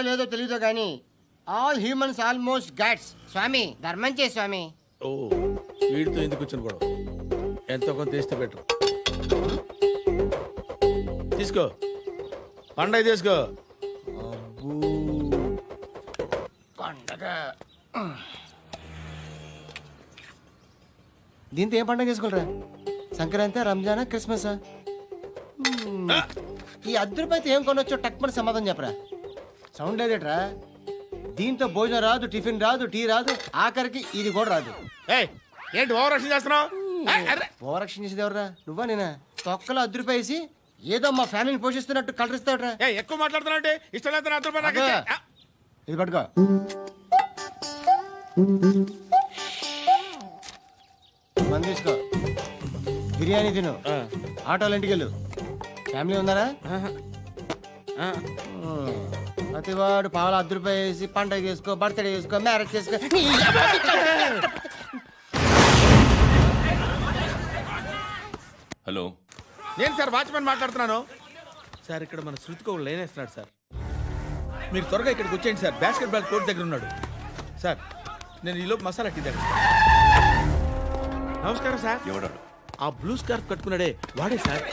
నమ్ముతాడో లేదో తెలియదో కానీ ఆల్ హ్యూమన్స్ ఆల్మోస్ట్ గాడ్స్. స్వామి ధర్మం చే స్వామి. ఓ వీడితో ఎందుకు వచ్చిన గొడవ? ఎంతో కొంత తీస్తే బెటర్. తీసుకో. పండగ తీసుకో పండగ. దీంతో ఏం పండగ చేసుకోలేరా సంక్రాంతి రంజానా క్రిస్మసా. ఈ రూపాయలతో ఏం కొనొచ్చో టక్మని సమాధానం చెప్పరా? సౌండ్ లేదేట్రా? దీంతో భోజనం రాదు టిఫిన్ రాదు టీ రాదు ఆఖరికి ఇది కూడా రాదు. ఏయ్ ఏంటి ఓవర్ చేస్తున్నావు? ఏయ్. ఓవరాక్షన్ చేసేది ఎవరా నువ్వా నేనా? తొక్కలో వేసి ఏదో మా ఫ్యామిలీని పోషిస్తున్నట్టు కలరిస్తావుట్రా ఏయ్, ఎక్కువ మాట్లాడుతున్నావు అంటే ఇష్టం లేదు నా రూపాయలు నాకు అదే. ఇచ్చే. ఆ, ఇది పట్టుకో. మంది తీసుకో. బిర్యానీ తిను. ఆ, ఆటోలు ఇంటికి వెళ్ళు ఫ్యామిలీ ఉన్నారా. ఆ. ప్రతివాడు పావులు అర్ధ రూపాయి వేసి పండగ చేసుకో బర్త్డే చేసుకో మ్యారేజ్ చేసుకో. నీ హలో. నేను సార్ వాచ్మెన్ మాట్లాడుతున్నాను. సార్ ఇక్కడ మన శృతికి ఒక లైన్ వేస్తున్నాడు సార్. మీరు త్వరగా ఇక్కడికి వచ్చేయండి సార్. బాస్కెట్ బాల్ కోర్ట్ దగ్గర ఉన్నాడు. సార్ నేను ఈలోపు మసాలా టీ దగ్గర నమస్కారం సార్. ఎవడాడు? ఆ బ్లూ స్కార్ఫ్ కట్టుకున్నాడే వాడే సార్.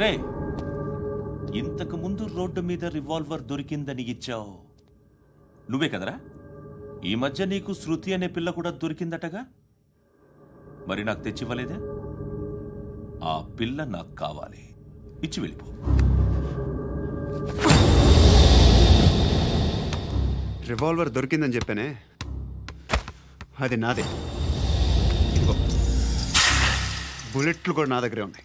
రే ఇంతకు ముందు రోడ్డు మీద రివాల్వర్ దొరికిందని ఇచ్చావు. నువ్వే కదరా? ఈ మధ్య నీకు శృతి అనే పిల్ల కూడా దొరికిందటగా? మరి నాకు తెచ్చివ్వలేదే? ఆ పిల్ల నాకు కావాలి. ఇచ్చి వెళ్ళిపో. రివాల్వర్ దొరికిందని చెప్పానే? అది నాదే. బుల్లెట్లు కూడా నా దగ్గరే ఉన్నాయి!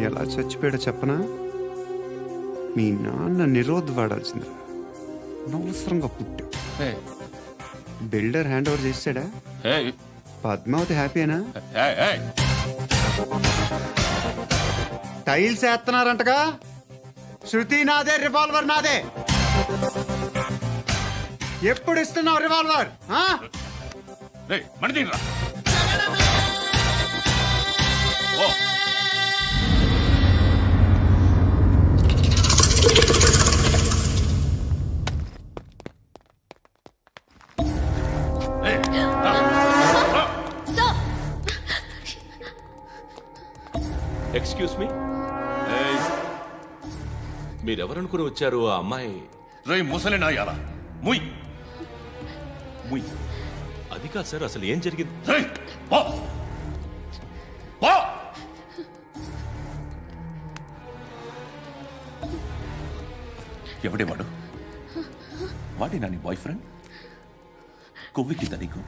ఎలా చచ్చిపోయాడో చెప్పనా? మీ నాన్న నిరోధ్ వాడాల్సింది. అనవసరంగా పుట్టావు. బిల్డర్ హ్యాండ్ ఓవర్ చేసాడా ఏయ్! పద్మావతి హ్యాపీనా! టైల్స్ వేస్తున్నారంటగా? శృతి నాదే రివాల్వర్ నాదే. ఎప్పుడు ఇస్తున్నావు రివాల్వర్ ఆ? రేయ్, ఎక్స్క్యూజ్ మీ ఏయ్, మీరెవరనుకుని వచ్చారు ఆ అమ్మాయి? రేయ్ ముసలి నాయాల ముయ్. ముయ్. అది కాదు సార్ అసలు ఏం జరిగింది? రేయ్, పో. పో. ఎవడే వాడు? వాడేనా నీ బాయ్ ఫ్రెండ్ కొవ్వికింద నీకు?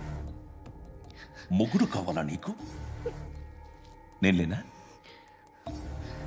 ముగ్గురు కావాలా నీకు? నేను లేనా?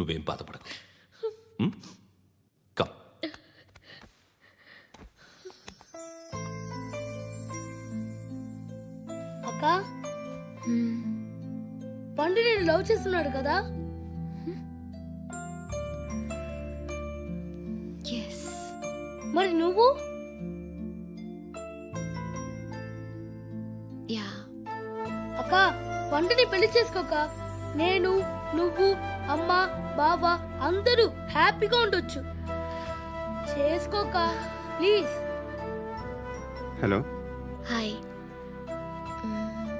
నువ్వేం బాధపడకు. ఉం? కమ్ అక్క? పండు నేను లవ్ చేస్తున్నాడు కదా? ఎస్ మరి నువ్వు? యా అక్క పండుని పెళ్ళి చేసుకోక నేను నువ్వు అమ్మ బావ అందరూ హ్యాపీగా ఉండొచ్చు. చేసుకోక ప్లీజ్. హలో. హాయ్. మ్మ్.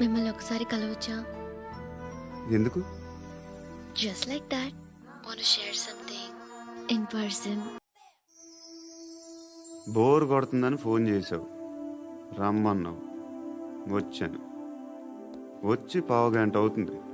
మిమ్మల్ని ఒకసారి కలవచ్చా? ఎందుకు? Just like that want share something in person bore కొడుతుందని phone చేసావు రమ్మన్నావు. వచ్చాను. వచ్చి పావు గంట అవుతుంది.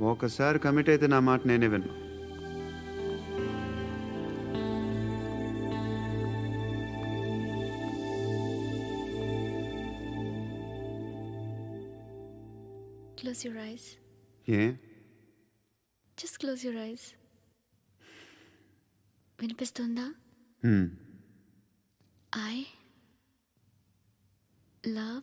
ఒకసారి కమిట్ అయితే నా మాట నేనే విన్నా. క్లోజ్ యువర్ ఐస్ ఏ? జస్ట్ క్లోజ్ యువర్ ఐస్ వినిపిస్తుందా. ఐ లవ్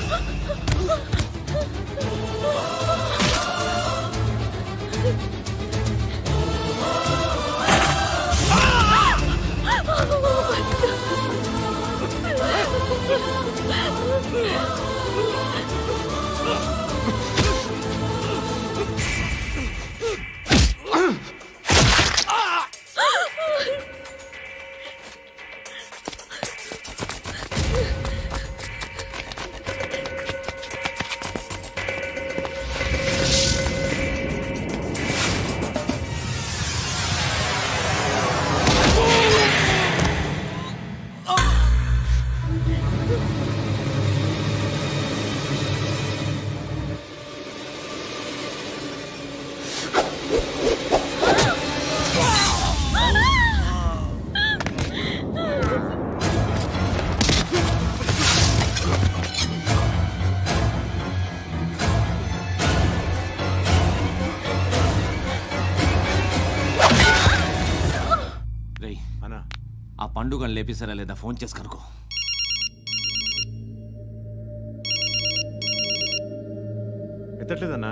ఆ లేపేశారా లేదా? ఫోన్ చేసి కనుకో ఎత్తట్లేదన్నా?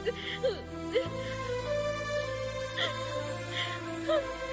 Ha ha ha!